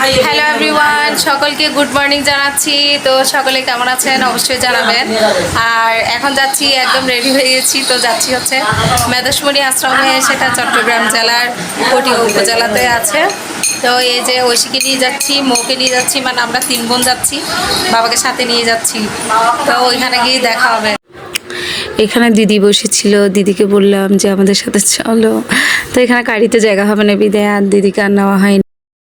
Hello everyone সকলকে good morning জানাচ্ছি। তো সকলে কেমন আছেন? অবশ্যই জানাবেন। আর এখন যাচ্ছি একদম রেডি হয়ে গেছি। তো যাচ্ছি হচ্ছে মেদসমণি আশ্রমে সেটা চট্টগ্রাম জেলার কোটি উপজেলাতে আছে। তো এই যে ঐশীকে নিয়ে যাচ্ছি মৌকে নিয়ে যাচ্ছি মানে আমরা তিন বোন যাচ্ছি বাবাকে সাথে নিয়ে যাচ্ছি। তো ওইখানে গিয়ে দেখা হবে। এখানে দিদি বসেছিল দিদিকে বললাম যে আমাদের সাথে চলো। তো এখানে গাড়িতে জায়গা হবে না বিদায় আর দিদিকে আর নেওয়া হয়নি।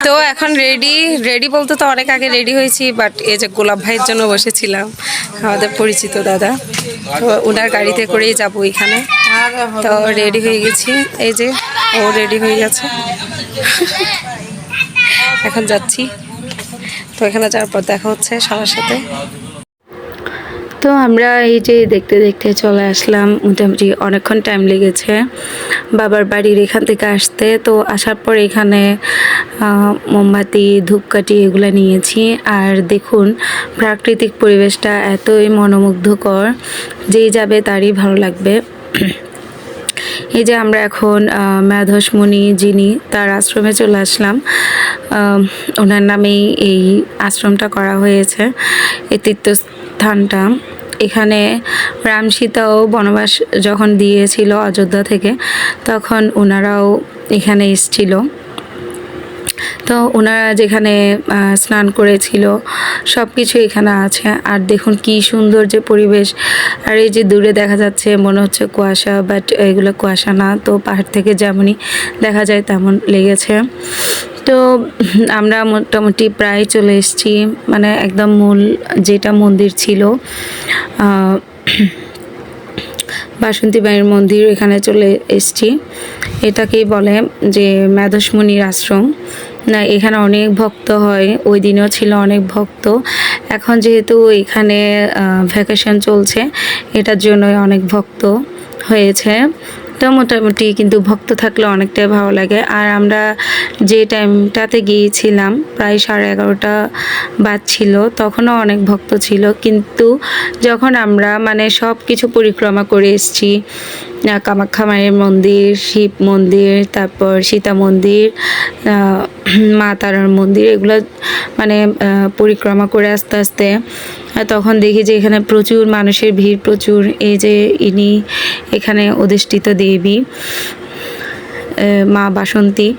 তো এখন রেডি রেডি বলতে তো অনেক আগে রেডি হয়েছি বাট এই যে গোলাপ ভাইয়ের জন্য বসেছিলাম, আমাদের পরিচিত দাদা, তো ওনার গাড়িতে করেই যাব এখানে তো রেডি হয়ে গেছি, এই যে ও রেডি হয়ে গেছে। এখন যাচ্ছি। তো এখানে যাওয়ার পর দেখা হচ্ছে সবার সাথে। তো আমরা এই যে দেখতে দেখতে চলে আসলাম মোটামুটি অনেকক্ষণ টাইম লেগেছে। বাবার বাড়ির এখান থেকে আসতে তো আসার পর এখানে মোমবাতি ধূপকাঠি এগুলো নিয়েছি। আর দেখুন প্রাকৃতিক পরিবেশটা এতই মনোমুগ্ধকর যেই যাবে তারই ভালো লাগবে। এই যে আমরা এখন আহ, ম্যাধস যিনি তার আশ্রমে চলে আসলাম। ওনার নামেই এই আশ্রমটা করা হয়েছে এই তীর্থস্থানটা। এখানে রাম সীতাও বনবাস যখন দিয়েছিল অযোধ্যা থেকে, তখন ওনারাও এখানে এসেছিল। তো ওনারা যেখানে স্নান করেছিল সব কিছু এখানে আছে। আর দেখুন কি সুন্দর যে পরিবেশ। আর এই যে দূরে দেখা যাচ্ছে, মনে হচ্ছে কুয়াশা বাট এগুলো কুয়াশা না, তো পাহাড় থেকে যেমনই দেখা যায় তেমন লেগেছে। তো আমরা মোটামুটি প্রায় চলে এসেছি মানে একদম মূল যেটা মন্দির ছিল বাসন্তী মায়ের মন্দির, এখানে চলে এসেছি। এটাকেই বলে যে মেধসমণির আশ্রম। না এখানে অনেক ভক্ত হয়, ওই দিনও ছিল অনেক ভক্ত। এখন যেহেতু এখানে ভ্যাকেশন চলছে, এটার জন্যই অনেক ভক্ত হয়েছে। তো মোটামুটি কিন্তু ভক্ত থাকলে অনেকটাই ভালো লাগে। আর আমরা যে টাইমটাতে গিয়েছিলাম, প্রায় সাড়ে এগারোটা বাজছিল, তখনও অনেক ভক্ত ছিল। কিন্তু যখন আমরা মানে সব কিছু পরিক্রমা করে এসেছি কামাখ্যা মায়ের মন্দির, শিব মন্দির, তারপর সীতা মন্দির মা তারার মন্দির, এগুলো মানে পরিক্রমা করে আস্তে আস্তে তখন দেখি যে এখানে প্রচুর মানুষের ভিড়, প্রচুর, এই যে ইনি এখানে অধিষ্ঠিত দেবী মা বাসন্তী।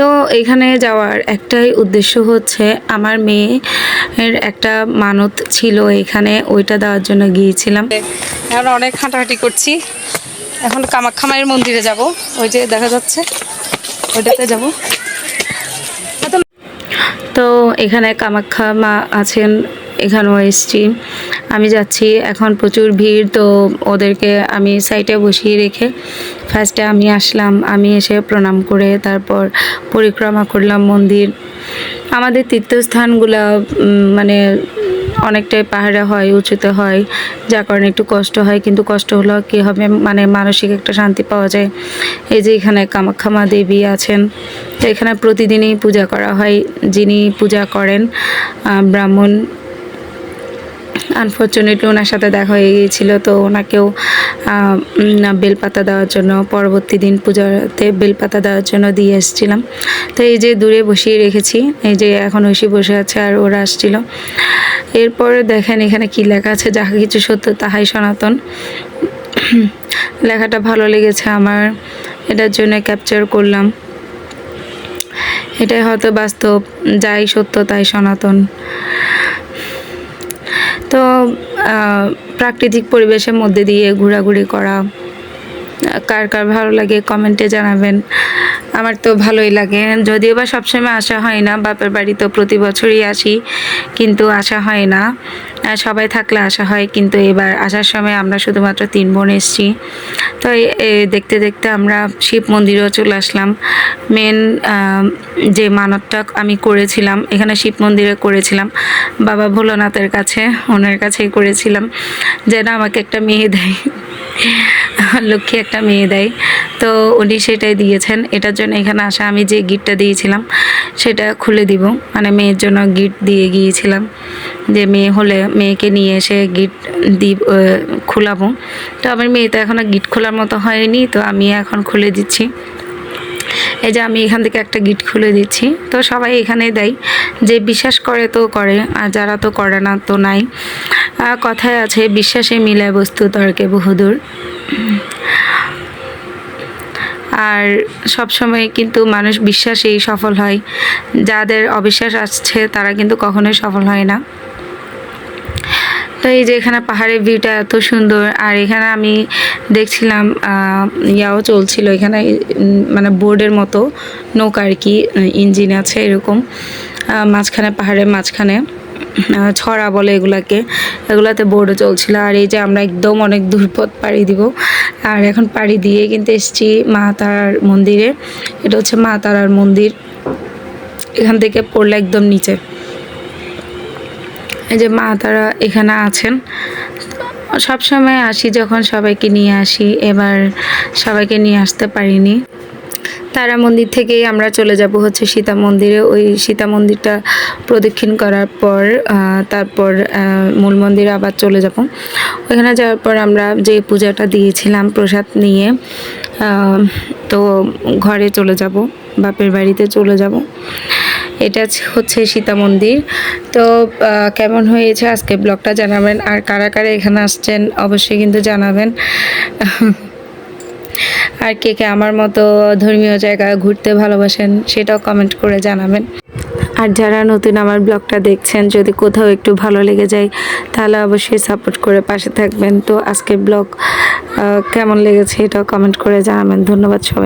তো এখানে যাওয়ার একটাই উদ্দেশ্য হচ্ছে আমার মেয়ের একটা মানত ছিল এখানে ওইটা দেওয়ার জন্য গিয়েছিলাম। এখন অনেক হাঁটাহাঁটি করছি। এখন কামাখ্যা মায়ের মন্দিরে যাব। ওই যে দেখা যাচ্ছে ওইটাতে যাব। তো এখানে কামাখ্যা মা আছেন এখানেও এসছি। আমি যাচ্ছি, এখন প্রচুর ভিড়, তো ওদেরকে আমি সাইটে বসিয়ে রেখে ফার্স্টে আমি আসলাম, আমি এসে প্রণাম করে তারপর পরিক্রমা করলাম মন্দির। আমাদের তীর্থস্থানগুলো মানে অনেকটাই পাহাড়ে হয়, উঁচুতে হয়, যার কারণে একটু কষ্ট হয়, কিন্তু কষ্ট হলেও কী হবে মানে মানসিক একটা শান্তি পাওয়া যায়। এই যে এখানে কামাখ্যা মা দেবী আছেন, তো এখানে প্রতিদিনই পূজা করা হয়। যিনি পূজা করেন ব্রাহ্মণ আনফর্চুনেটলি ওনার সাথে দেখা হয়ে গিয়েছিল, তো ওনাকেও বেলপাতা দেওয়ার জন্য, পরবর্তী দিন পূজাতে বেলপাতা দেওয়ার জন্য দিয়ে এসেছিলাম। তো এই যে দূরে বসিয়ে রেখেছি, এই যে এখন ঐশী বসে আছে আর ওরা আসছিল। এরপর দেখেন এখানে কি লেখা আছে যাহা কিছু সত্য তাহাই সনাতন। লেখাটা ভালো লেগেছে আমার, এটার জন্য ক্যাপচার করলাম। এটাই হয়তো বাস্তব, যাই সত্য তাই সনাতন। তো প্রাকৃতিক পরিবেশের মধ্যে দিয়ে ঘোরাঘুরি করা, কার কার ভালো লাগে কমেন্টে জানাবেন। আমার তো ভালোই লাগে। যদিও বা সবসময় আসা হয় না, বাপের বাড়ি তো প্রতি বছরই আসি, কিন্তু আসা হয় না। সবাই থাকলে আসা হয়, কিন্তু এবার আসার সময় আমরা শুধুমাত্র তিন বোন এসেছি। তো দেখতে দেখতে আমরা শিব মন্দিরেও চলে আসলাম। মেন যে মানতটা আমি করেছিলাম, এখানে শিব মন্দিরে করেছিলাম। বাবা ভোলানাথের কাছে, ওনার কাছেই করেছিলাম। যেন আমাকে একটা মেয়ে দেয়। লক্ষ্মী একটা মেয়ে দেয়। তো উনি সেটাই দিয়েছেন। এটার জন্য এখানে আসা আমি যে গিটটা দিয়েছিলাম সেটা খুলে দিব। মানে মেয়ের জন্য গিফট দিয়ে গিয়েছিলাম যে মেয়ে হলে মেয়েকে নিয়ে এসে দিব আহ, খোলাবো। তো আমার মেয়ে তো এখনও গিট খোলার মতো হয়নি তো আমি এখন খুলে দিচ্ছি। এই যে আমি এখান থেকে একটা গিট খুলে দিচ্ছি। তো সবাই এখানে দেয়। যে বিশ্বাস করে তো করে আর যারা তো করে না তো নাই। কথায় আছে বিশ্বাসে মিলায় বস্তু তর্কে বহুদূর। আর সব সময় কিন্তু মানুষ বিশ্বাসেই সফল হয়। যাদের অবিশ্বাস আসছে তারা কিন্তু কখনোই সফল হয় না। তো এই যে এখানে পাহাড়ের ভিউটা এত সুন্দর, আর এখানে আমি দেখছিলাম ইয়াও চলছিল এখানে মানে বোর্ডের মতো নৌকা আর কি, ইঞ্জিন আছে এরকম মাঝখানে, পাহাড়ের মাঝখানে। ছড়া বলে এগুলাকে। এগুলাতে বোর্ডও চলছিল। আর এই যে আমরা একদম অনেক দূর পথ পাড়ি দিব। আর এখন পাড়ি দিয়ে কিন্তু এসছি মা তারার মন্দিরে। এটা হচ্ছে মা তারার মন্দির। এখান থেকে পড়লে একদম নিচে। এই যে মা তারা এখানে আছেন। সব সময় আসি যখন সবাইকে নিয়ে আসি। এবার সবাইকে নিয়ে আসতে পারিনি। তারা মন্দির থেকেই আমরা চলে যাব হচ্ছে সীতা মন্দিরে। ওই সীতা মন্দিরটা প্রদক্ষিণ করার পর তারপর মূল মন্দিরে আবার চলে যাব। ওইখানে যাওয়ার পর আমরা যে পূজাটা দিয়েছিলাম প্রসাদ নিয়ে তো ঘরে চলে যাব, বাপের বাড়িতে চলে যাব। এটা হচ্ছে সীতা মন্দির। তো কেমন হয়েছে আজকে ব্লগটা জানাবেন? আর কারা কারা এখানে আসছেন অবশ্যই কিন্তু জানাবেন। আর কে কে আমার মতো ধর্মীয় জায়গায় ঘুরতে ভালোবাসেন সেটাও কমেন্ট করে জানাবেন। আর যারা নতুন আমার ব্লগটা দেখছেন, যদি কোথাও একটু ভালো লেগে যায়, তাহলে অবশ্যই সাপোর্ট করে পাশে থাকবেন। তো আজকের ব্লগ কেমন লেগেছে এটাও কমেন্ট করে জানাবেন। ধন্যবাদ সবাই।